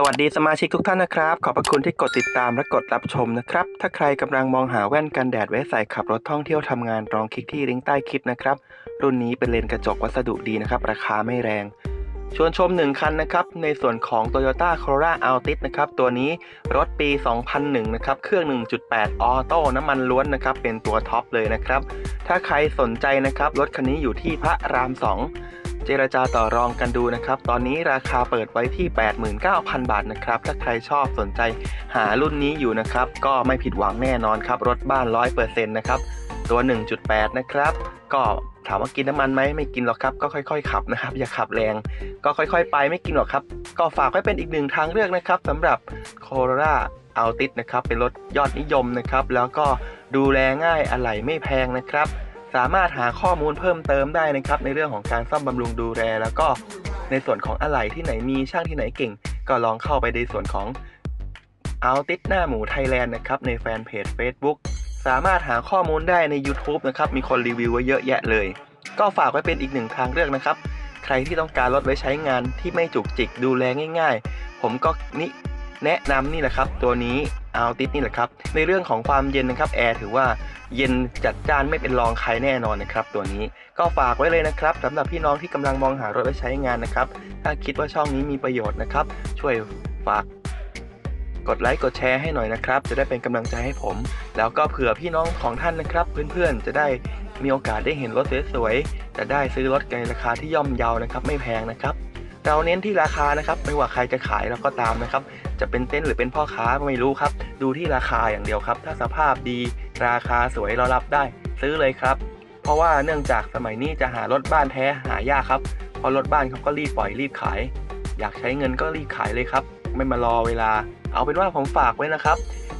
สวัสดีสมาชิกทุกท่านนะครับ ขอบพระคุณที่กดติดตามและกดรับชมนะครับ ถ้าใครกำลังมองหาแว่นกันแดดไว้ใส่ขับรถท่องเที่ยวทำงานลองคลิกที่ลิงก์ใต้คลิปนะครับ รุ่นนี้เป็นเลนส์กระจกวัสดุดีนะครับ ราคาไม่แรง ชวนชม 1 คันนะครับ ในส่วนของ Toyota Corolla Altis นะครับ ตัวนี้รถปี 2001 นะครับ เครื่อง 1.8 ออโต้น้ำมันล้วนนะครับ เป็นตัวท็อปเลยนะครับ ถ้าใครสนใจนะครับ รถคันนี้อยู่ที่พระราม 2 เจรจาต่อรองกันดูนะครับ ตอนนี้ราคาเปิดไว้ที่ 89,000 บาทนะครับ ถ้าใครชอบสนใจหารุ่นนี้อยู่นะครับ ก็ไม่ผิดหวังแน่นอนครับ รถบ้าน 100%นะครับตัว 1.8 นะครับ ก็ถามว่ากินน้ำมันไหมไม่กินหรอกครับ ก็ค่อย ๆ ขับนะครับ อย่าขับแรง ก็ค่อย ๆ ไปไม่กินหรอกครับ ก็ฝากไว้เป็นอีกหนึ่งทางเลือกนะครับสำหรับ Corolla Altis นะครับ เป็นรถยอดนิยมนะครับ แล้วก็ดูแลง่ายอะไหล่ไม่แพงนะครับ สามารถหาข้อมูลเพิ่มเติมได้นะครับ ในเรื่องของการซ่อมบำรุงดูแล แล้วก็ในส่วนของอะไหล่ที่ไหนมีช่างที่ไหนเก่ง ก็ลองเข้าไปในส่วนของเอาติดหน้าหมูไทยแลนด์นะครับในแฟนเพจ Facebook สามารถหาข้อมูลได้ใน YouTube นะครับมีคนรีวิวไว้เยอะแยะเลย ก็ฝากไว้เป็นอีกหนึ่งทางเลือกนะครับ ใครที่ต้องการรถไว้ใช้งานที่ไม่จุกจิกดูแลง่าย ๆ ผมก็นี่แนะนำนี่แหละครับ ตัวนี้อาติดนี่แหละครับ ในเรื่องของความเย็นนะครับแอร์ถือว่าเย็นจัดจ้านไม่เป็นรองใครแน่นอนนะครับ ตัวนี้ก็ฝากไว้เลยนะครับสำหรับพี่น้องที่กำลังมองหารถไว้ใช้งานนะครับ ถ้าคิดว่าช่องนี้มีประโยชน์นะครับ ช่วยฝากกดไลค์กดแชร์ให้หน่อยนะครับ จะได้เป็นกำลังใจให้ผม แล้วก็เผื่อพี่น้องของท่านนะครับ เพื่อนๆจะได้มีโอกาสได้เห็นรถสวยๆจะได้ซื้อรถในราคาที่ย่อมเยานะครับ ไม่แพงนะครับ เราเน้นที่ราคานะครับไม่ว่าใครจะขายเราก็ตามนะครับ จะเป็นเต้นหรือเป็นพ่อค้าไม่รู้ครับ ดูที่ราคาอย่างเดียวครับ ถ้าสภาพดีราคาสวยเรารับได้ ซื้อเลยครับ เพราะว่าเนื่องจากสมัยนี้จะหารถบ้านแท้หายากครับพราะรถบ้านเขาก็รีบปล่อยรีบขาย อยากใช้เงินก็รีบขายเลยครับ ไม่มารอเวลา เอาเป็นว่าผมฝากไว้นะครับ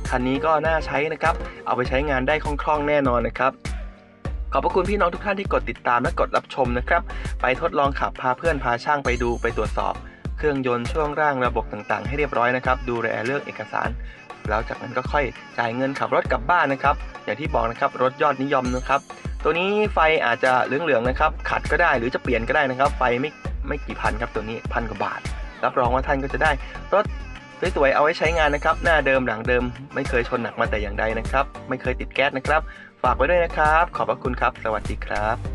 คันนี้ก็น่าใช้นะครับ เอาไปใช้งานได้คล่องๆแน่นอนนะครับขอบพระคุณพี่น้องทุกท่านที่กดติดตามและกดรับชมนะครับ ไปทดลองขับพาเพื่อนพาช่างไปดูไปตรวจสอบ เครื่องยนต์ช่วงร่างระบบต่างๆ ให้เรียบร้อยนะครับ ดูแลเรื่องเอกสาร แล้วจากนั้นก็ค่อยจ่ายเงินขับรถกลับบ้านนะครับ อย่างที่บอกนะครับรถยอดนิยมนะครับ ตัวนี้ไฟอาจจะเหลืองๆนะครับ ขัดก็ได้หรือจะเปลี่ยนก็ได้นะครับ ไฟไม่ไม่กี่พันครับตัวนี้พันกว่าบาท รับรองว่าท่านก็จะได้รถสวยๆเอาไว้ใช้งานนะครับ หน้าเดิมหลังเดิม ไม่เคยชนหนักมาแต่อย่างใดนะครับ ไม่เคยติดแก๊สนะครับ ฝากไว้ด้วยนะครับ ขอบพระคุณครับ สวัสดีครับ